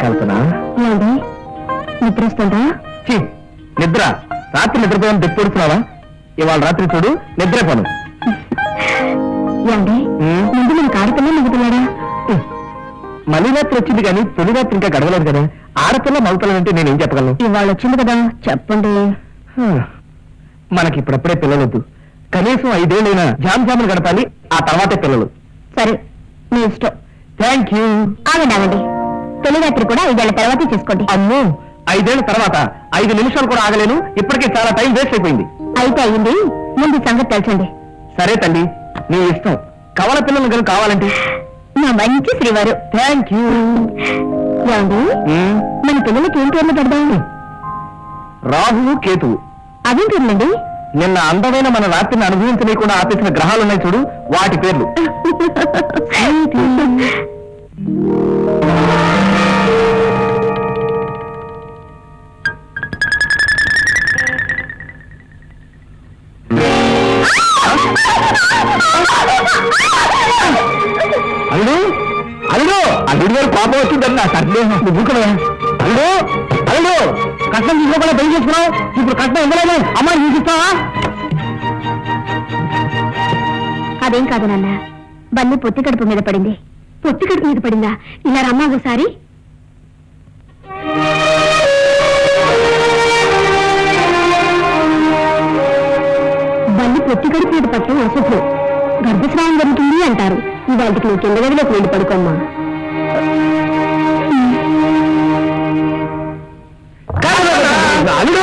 కల్పన? నిద్ర వస్తుందా నిద్ర. రాత్రి నిద్రపోయాను తెప్పుడుతున్నావా ఇవాళ రాత్రి చూడు నిద్రపోను. ముందు మగపిల్లాడా మళ్ళీ రాత్రి వచ్చింది కానీ తొలి రాత్రి ఇంకా గడవలేదు కదా. ఆడపిల్ల మగపిల్ల అంటే నేనేం చెప్పగలను? ఇవాళ వచ్చింది కదా చెప్పండి. మనకి ఇప్పుడప్పుడే పిల్లలొద్దు. కనీసం ఐదేళ్ళైనా జామ్ జాములు గడపాలి ఆ తర్వాతే పిల్లలు. సరే. మీ ఇష్టం. థ్యాంక్ యూ ఆగండి ఆగండి. తొలి రాత్రి కూడా ఐదేళ్ళ తర్వాతే చేసుకోండి. అమ్మో ఐదేళ్ళ తర్వాత ఐదు నిమిషాలు కూడా ఆగలేను. ఇప్పటికే చాలా టైం వేస్ట్ అయిపోయింది. అయితే అయ్యింది. ముందు సంగతి సరే తల్లి నీ ఇష్టం. కవల పిల్లలు కనుక కావాలంటే? నా మంచి శ్రీవారు. థ్యాంక్ యూ ఏమండి? మన పిల్లలకి ఏం పేర్లు పెడదాం రాహువు కేతువు. అదేం పేర్లండి? నిన్న అందమైన మన రాత్రిని అనుభవించనీయకుండా ఆపేసిన గ్రహాలున్నాయి చూడు వాటి పేర్లు. అల్లుడు? అల్లుడు? అల్లుడు గారు కోపం వచ్చిందని నా సందేహం నువ్వు కూడా అల్లుడు? అల్లుడు కట్నం తీసుకోకుండా పెళ్ళి చేసుకున్నావు. ఇప్పుడు కట్నం ఇవ్వలేదు. అమ్మాయి చూసిస్తావా అదేం కాదు నాన్న. బల్లి పొత్తి కడుపు మీద పడింది పొత్తి కడుపు మీద పడిందా ఇలా రమ్మా ఒకసారి బల్లి పొత్తి కడుపు మీద పట్టడం అశుభం గర్భస్రావం జరుగుతుంది అంటారు ఇవాళకి నువ్వు కింద గదిలోకి వెళ్ళి పడుకోమ్మా అల్లుడు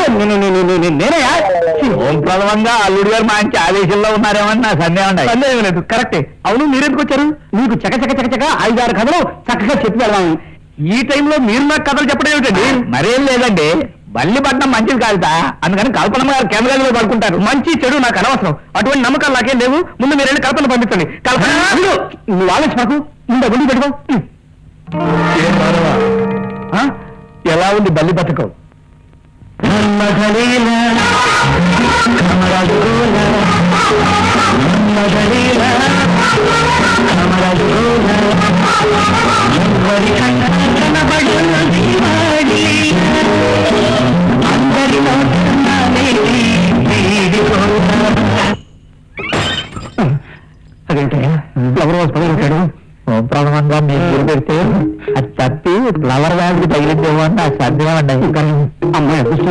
ప్రథమంగా అల్లుడు గారు మంచి ఆదేశంలో ఉన్నారేమని నా సందేహం సందేహం లేదు. కరెక్టే. అవును మీరెందుకు వచ్చారు? మీకు చక చక చక చక ఐదారు కథలు చక్కగా చెప్పి వెళ్దాం. ఈ టైంలో మీరు నాకు కథలు చెప్పడం ఏమిటండి? మరేం లేదండి. బల్లి పట్నం మంచిది కాదుతా అందుకని కల్పనమ్మ గారు కేంద్ర గదిలో పడుకుంటారు. మంచి చెడు నాకు అనవసరం. అటువంటి నమ్మకాలు నాకేం లేవు. ముందు మీరు వెళ్ళి కల్పన పంపించండి కల్పన నువ్వు ఆలోచించకు ముందు గుండి పెట్టుకో? ఎలా ఉంది బల్లి బతకం అని కానీ అమ్మాయి అదృష్టం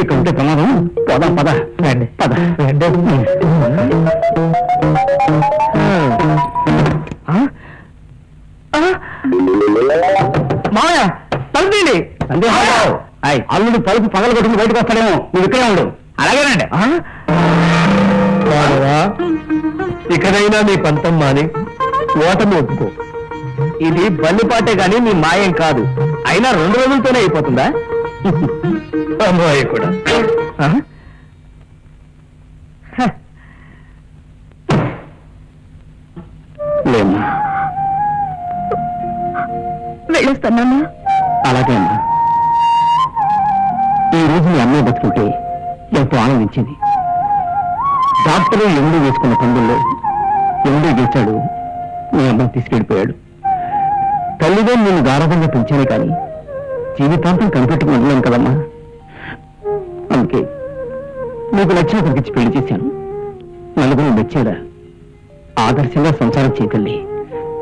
ఇక్కడ ఉంటే ప్రమాదం? పద పద. రండి. పద. రండి? మామయ్య తలుపు తీయండి సందేహం అల్లుడు తలుపు పగల కొట్టుకుని బయటకు వస్తాడేమో. నువ్వు ఇక్కడే ఉండు. అలాగేనండి. ఇకనైనా నీ పంతం మాని ఓటమి ఒప్పుకో. ఇది బల్లిపాటే గాని నీ మాయం కాదు. అయినా రెండు రోజులతోనే అయిపోతుందా? అమ్మాయి కూడా. ఆ? హ. లేమ్మా. వెళ్ళొస్తాను అలాగే అమ్మా. ఈ రోజు మీ అమ్మాయి బతుకుంటే ఎంతో ఆనందించింది. డాక్టరు ఎండు వేసుకున్న పందుల్లో ఎండు గెలిచాడు మీ అమ్మాయి తీసుకెళ్ళిపోయాడు. తల్లిదే నేను గాఢంగా పెంచానే కానీ జీవితాంతం కనిపెట్టుకుని ఉండలేను కదమ్మా. అందుకే నీకు నచ్చిన ఒకరికి పెళ్ళి చేశాను. నలుగురు మెచ్చేలా ఆదర్శంగా సంసారం చేయగలి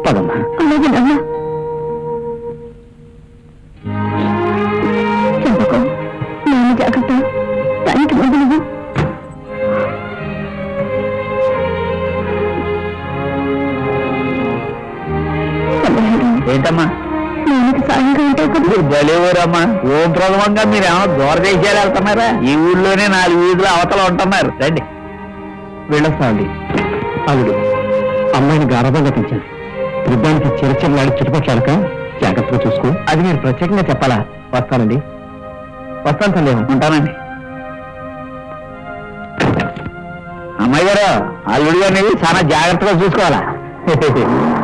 పదమ్మా. అలాగే ఏంటమ్మా? సాయంగా బలేవరమ్మా ఓం ప్రథమంగా మీరేమో దూరదేశాలు వెళ్తున్నారా? ఈ ఊళ్ళోనే నాలుగు వీధులు అవతల ఉంటున్నారు. రండి. వెళ్ళొస్తాండి అల్లుడు అమ్మాయిని గారభంగా పెంచాను వృద్ధానికి చిరచిరలాడి చుట్టుపక్కలక జాగ్రత్తగా చూసుకో. అది మీరు ప్రత్యేకంగా చెప్పాలా? వస్తానండి. వస్తాను సందేహం ఉంటానండి. అమ్మాయి గారు అల్లుడు గారిని చాలా జాగ్రత్తగా చూసుకోవాలా?